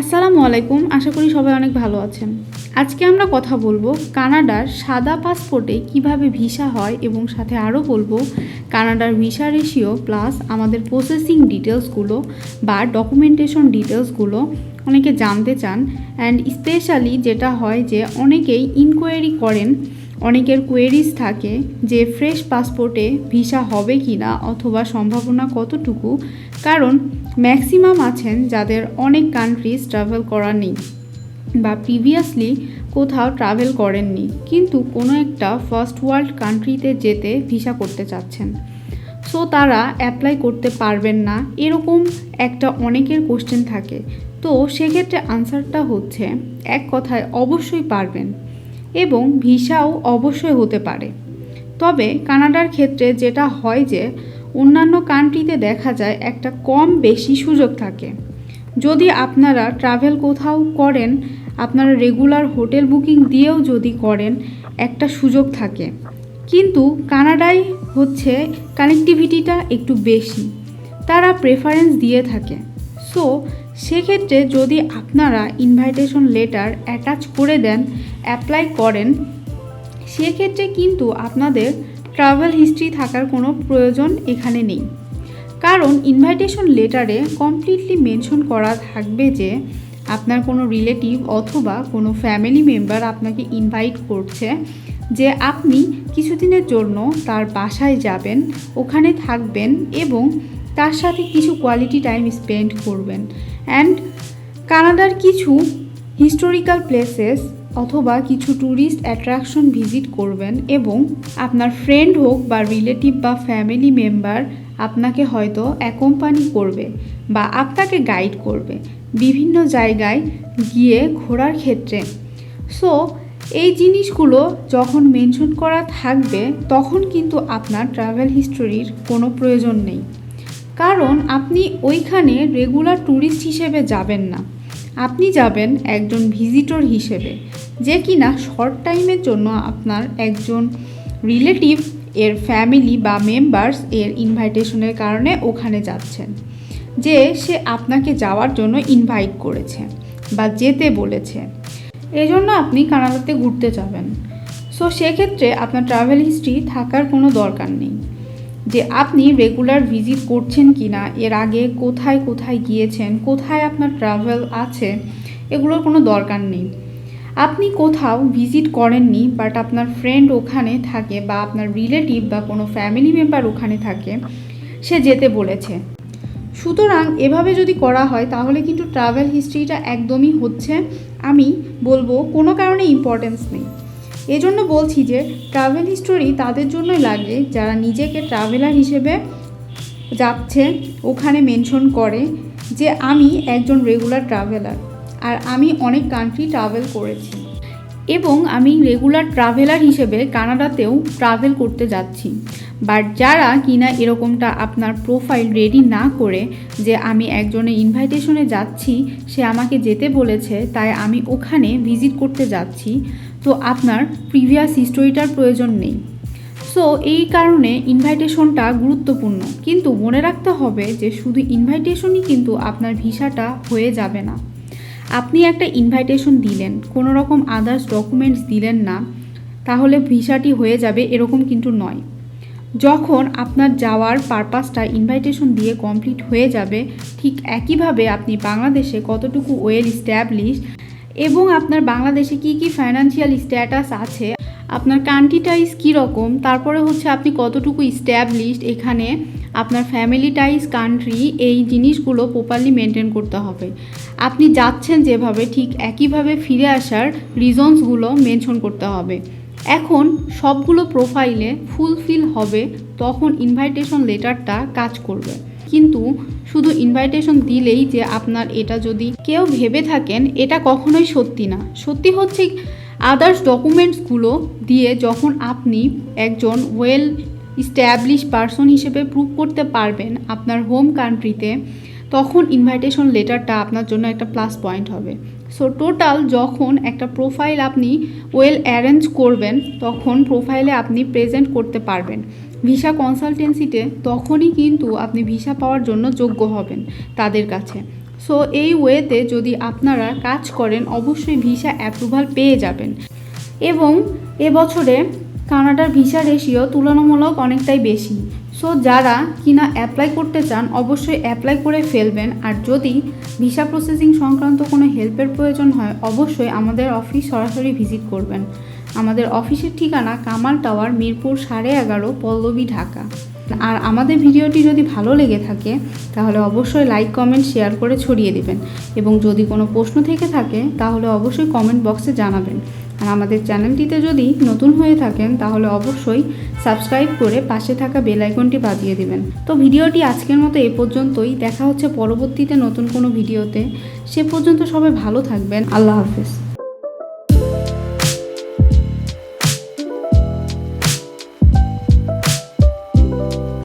আসসালামু আলাইকুম, আশা করি সবাই অনেক ভালো আছেন। আজকে আমরা কথা বলব কানাডার সাদা পাসপোর্টে কীভাবে ভিসা হয় এবং সাথে আরও বলব কানাডার ভিসা রেশিও প্লাস আমাদের প্রসেসিং ডিটেলসগুলো বা ডকুমেন্টেশন ডিটেলসগুলো অনেকে জানতে চান। অ্যান্ড স্পেশালি যেটা হয় যে অনেকেই ইনকোয়ারি করেন অনেকের কোয়েরিজ থাকে যে ফ্রেশ পাসপোর্টে ভিসা হবে কি না অথবা সম্ভাবনা কতটুকু? কারণ ম্যাক্সিমাম আছেন যাদের অনেক কান্ট্রিজ ট্রাভেল করা নেই বা প্রিভিয়াসলি কোথাও ট্রাভেল করেননি, কিন্তু কোনো একটা ফার্স্ট ওয়ার্ল্ড কান্ট্রিতে যেতে ভিসা করতে চাচ্ছেন। সো তারা অ্যাপ্লাই করতে পারবেন না, এরকম একটা অনেকের কোশ্চেন থাকে। তো সেক্ষেত্রে আনসারটা হচ্ছে, এক কথায় অবশ্যই পারবেন। এবং ভিসাও অবশ্যই হতে পারে। তবে কানাডার ক্ষেত্রে যেটা হয় যে, অন্যান্য কান্ট্রিতে দেখা যায় একটা কম বেশি সুযোগ থাকে। যদি আপনারা ট্রাভেল কোথাও করেন, আপনারা রেগুলার হোটেল বুকিং দিয়েও যদি করেন, একটা সুযোগ থাকে। কিন্তু কানাডায় হচ্ছে কানেক্টিভিটিটা একটু বেশি, তারা প্রেফারেন্স দিয়ে থাকে। সো সেক্ষেত্রে যদি আপনারা ইনভাইটেশন লেটার অ্যাটাচ করে দেন অ্যাপ্লাই করেন, সেক্ষেত্রে কিন্তু আপনাদের ট্রাভেল হিস্ট্রি থাকার কোনো প্রয়োজন এখানে নেই। কারণ ইনভাইটেশন লেটারে কমপ্লিটলি মেনশন করা থাকবে যে আপনার কোনো রিলেটিভ অথবা কোনো ফ্যামিলি মেম্বার আপনাকে ইনভাইট করছে যে আপনি কিছুদিনের জন্য তার বাসায় যাবেন, ওখানে থাকবেন এবং তার সাথে কিছু কোয়ালিটি টাইম স্পেন্ড করবেন। অ্যান্ড কানাডার কিছু হিস্টোরিক্যাল প্লেসেস অথবা কিছু ট্যুরিস্ট অ্যাট্রাকশন ভিজিট করবেন এবং আপনার ফ্রেন্ড হোক বা রিলেটিভ বা ফ্যামিলি মেম্বার আপনাকে হয়তো অ্যাকোম্পানি করবে বা আপনাকে গাইড করবে বিভিন্ন জায়গায় গিয়ে ঘোরার ক্ষেত্রে। সো এই জিনিসগুলো যখন মেনশন করা থাকবে, তখন কিন্তু আপনার ট্রাভেল হিস্টোরির কোনো প্রয়োজন নেই। কারণ আপনি ওইখানে রেগুলার ট্যুরিস্ট হিসেবে যাবেন না। আপনি যাবেন একজন ভিজিটর হিসেবে, যে কিনা শর্ট টাইমের জন্য আপনার একজন রিলেটিভ এর ফ্যামিলি বা মেম্বার্স এর ইনভাইটেশনের কারণে ওখানে যাচ্ছেন, যে সে আপনাকে যাওয়ার জন্য ইনভাইট করেছে বা যেতে বলেছে। এজন্য আপনি কানাডাতে ঘুরতে যাবেন। সো সেক্ষেত্রে আপনার ট্রাভেল হিস্ট্রি থাকার কোনো দরকার নেই। যে আপনি রেগুলার ভিজিট করছেন কি না এর আগে কোথায় কোথায় গিয়েছেন, কোথায় আপনার ট্রাভেল আছে, এগুলোর কোনো দরকার নেই। আপনি কোথাও ভিজিট করেননি বাট আপনার ফ্রেন্ড ওখানে থাকে বা আপনার রিলেটিভ বা কোনো ফ্যামিলি মেম্বার ওখানে থাকে, সে যেতে বলেছে। সুতরাং এভাবে যদি করা হয়, তাহলে কিন্তু ট্রাভেল হিস্ট্রিটা একদমই হচ্ছে, আমি বলব কোনো কারণে ইম্পর্টেন্স নেই। এজন্য বলছি যে ট্রাভেল হিস্টোরি তাদের জন্য লাগে যারা নিজেকে ট্রাভেলার হিসেবে যাচ্ছে, ওখানে মেনশন করে যে আমি একজন রেগুলার ট্রাভেলার আর আমি অনেক কান্ট্রি ট্রাভেল করেছি। এবং আমি রেগুলার ট্রাভেলার হিসেবে কানাডাতেও ট্রাভেল করতে যাচ্ছি। বাট যারা কিনা এরকমটা আপনার প্রোফাইল রেডি না করে যে আমি একজনের ইনভাইটেশনে যাচ্ছি, সে আমাকে যেতে বলেছে, তাই আমি ওখানে ভিজিট করতে যাচ্ছি। তো আপনার প্রিভিয়াস হিস্টোরিটার প্রয়োজন নেই। সো এই কারণে ইনভাইটেশনটা গুরুত্বপূর্ণ। কিন্তু মনে রাখতে হবে যে শুধু ইনভাইটেশনই কিন্তু আপনার ভিসাটা হয়ে যাবে না। আপনি একটা ইনভাইটেশন দিলেন কোনো রকম আদার্স ডকুমেন্টস দিলেন না, তাহলে ভিসাটি হয়ে যাবে এরকম কিন্তু নয়। যখন আপনার যাওয়ার পারপাসটা ইনভাইটেশন দিয়ে কমপ্লিট হয়ে যাবে, ঠিক একইভাবে আপনি বাংলাদেশে কতটুকু ওয়েল স্ট্যাবলিশ এবং আপনার বাংলাদেশে কি কি ফাইন্যান্সিয়াল স্ট্যাটাস আছে আপনার কান্ট্রি টাইজ কীরকম? তারপরে হচ্ছে আপনি কতটুকু স্ট্যাবলিশড এখানে আপনার ফ্যামিলি টাইজ কান্ট্রি এই জিনিসগুলো প্রপারলি মেনটেন করতে হবে। আপনি যাচ্ছেন যেভাবে, ঠিক একইভাবে ফিরে আসার রিজনসগুলো মেনশন করতে হবে। এখন সবগুলো প্রোফাইলে ফুলফিল হবে, তখন ইনভাইটেশন লেটারটা কাজ করবে। কিন্তু শুধু ইনভাইটেশন দিলেই যে আপনার এটা যদি কেউ ভেবে থাকেন, এটা কখনোই সত্যি না। সত্যি হচ্ছে আদার্স ডকুমেন্টসগুলো দিয়ে যখন আপনি একজন ওয়েল স্ট্যাবলিশ পারসন হিসেবে প্রুভ করতে পারবেন আপনার হোম কান্ট্রিতে তখন ইনভাইটেশন লেটারটা আপনার জন্য একটা প্লাস পয়েন্ট হবে। সো টোটাল যখন একটা প্রোফাইল আপনি ওয়েল অ্যারেঞ্জ করবেন, তখন প্রোফাইলে আপনি প্রেজেন্ট করতে পারবেন। ভিসা কনসালটেন্সিতে তখনই কিন্তু আপনি ভিসা পাওয়ার জন্য যোগ্য হবেন তাদের কাছে। সো এই ওয়েতে যদি আপনারা কাজ করেন, অবশ্যই ভিসা অ্যাপ্রুভাল পেয়ে যাবেন। এবং এবছরে কানাডার ভিসা রেশিও তুলনামূলক অনেকটাই বেশি। সো যারা কিনা অ্যাপ্লাই করতে চান, অবশ্যই অ্যাপ্লাই করে ফেলবেন। আর যদি ভিসা প্রসেসিং সংক্রান্ত কোনো হেল্পের প্রয়োজন হয়, অবশ্যই আমাদের অফিস সরাসরি ভিজিট করবেন। আমাদের অফিসের ঠিকানা কামাল টাওয়ার মিরপুর, সাড়ে এগারো, পল্লবী, ঢাকা। আর আমাদের ভিডিওটি যদি ভালো লেগে থাকে, তাহলে অবশ্যই লাইক কমেন্ট শেয়ার করে ছড়িয়ে দেবেন। এবং যদি কোনো প্রশ্ন থেকে থাকে, তাহলে অবশ্যই কমেন্ট বক্সে জানাবেন। আর আমাদের চ্যানেলটিতে যদি নতুন হয়ে থাকেন, তাহলে অবশ্যই সাবস্ক্রাইব করে পাশে থাকা বেল আইকনটি বাজিয়ে দেবেন। তো ভিডিওটি আজকের মতো এ পর্যন্তই। দেখা হচ্ছে পরবর্তীতে নতুন কোনো ভিডিওতে। সে পর্যন্ত সবাই ভালো থাকবেন। আল্লাহ হাফেজ।